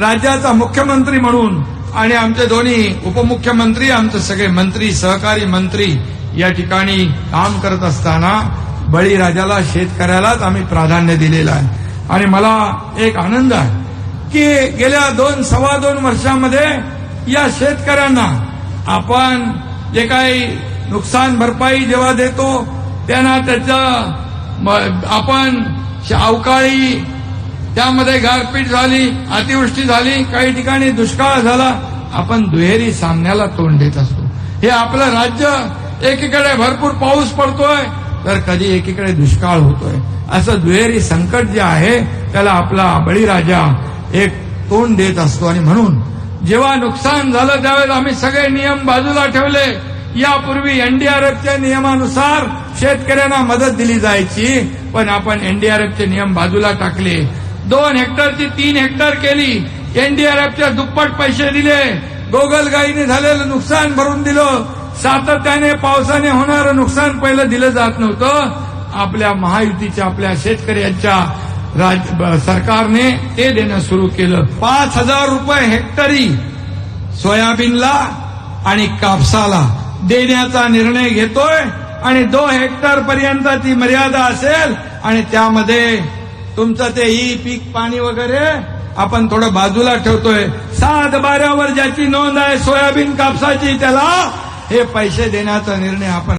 राज्याचा मुख्यमंत्री म्हणून आणि आमचे दोन्ही उपमुख्यमंत्री आमचे सगळे मंत्री सहकारी मंत्री या ठिकाणी काम करत असताना बळीराजाला शेतकऱ्यालाच आम्ही प्राधान्य दिलेलं आहे. आणि मला एक आनंद आहे की गेल्या दोन सव्वा दोन वर्षामध्ये या शेतकऱ्यांना आपण जे काही नुकसान भरपाई जेव्हा देतो त्यांना त्याचं आपण अवकाळी त्यामध्ये गारपीट झाली अतिवृष्टी झाली काही ठिकाणी दुष्काळ झाला आपण दुहेरी सामन्याला तोंड देत असतो. हे आपलं राज्य एकीकडे भरपूर पाऊस पडतोय तर कधी एकीकडे दुष्काळ होतोय. असं दुहेरी संकट जे आहे त्याला आपला बळीराजा एक तोंड देत असतो. आणि म्हणून जेव्हा नुकसान झालं त्यावेळेस आम्ही सगळे नियम बाजूला ठेवले. यापूर्वी एनडीआरएफच्या नियमानुसार शेतकऱ्यांना मदत दिली जायची पण आपण एनडीआरएफचे नियम बाजूला टाकले. दोन हेक्टरची तीन हेक्टर केली. एनडीआरएफच्या दुप्पट पैसे दिले. गोगलगाईने झालेलं नुकसान भरून दिलं. सातत्याने पावसाने होणारं नुकसान पहिलं दिलं जात नव्हतं. आपल्या महायुतीच्या आपल्या शेतकऱ्यांच्या राज सरकारने ते देणं सुरू केलं. पाच हजार रुपये हेक्टरी सोयाबीनला आणि कापसाला देण्याचा निर्णय घेतोय आणि दोन हेक्टर पर्यंतची मर्यादा असेल आणि त्यामध्ये तुमचं ते ही पीक पाणी वगैरे आपण थोडं बाजूला ठेवतोय. सात बारावर ज्याची नोंद आहे सोयाबीन कापसाची त्याला हे पैसे देण्याचा निर्णय आपण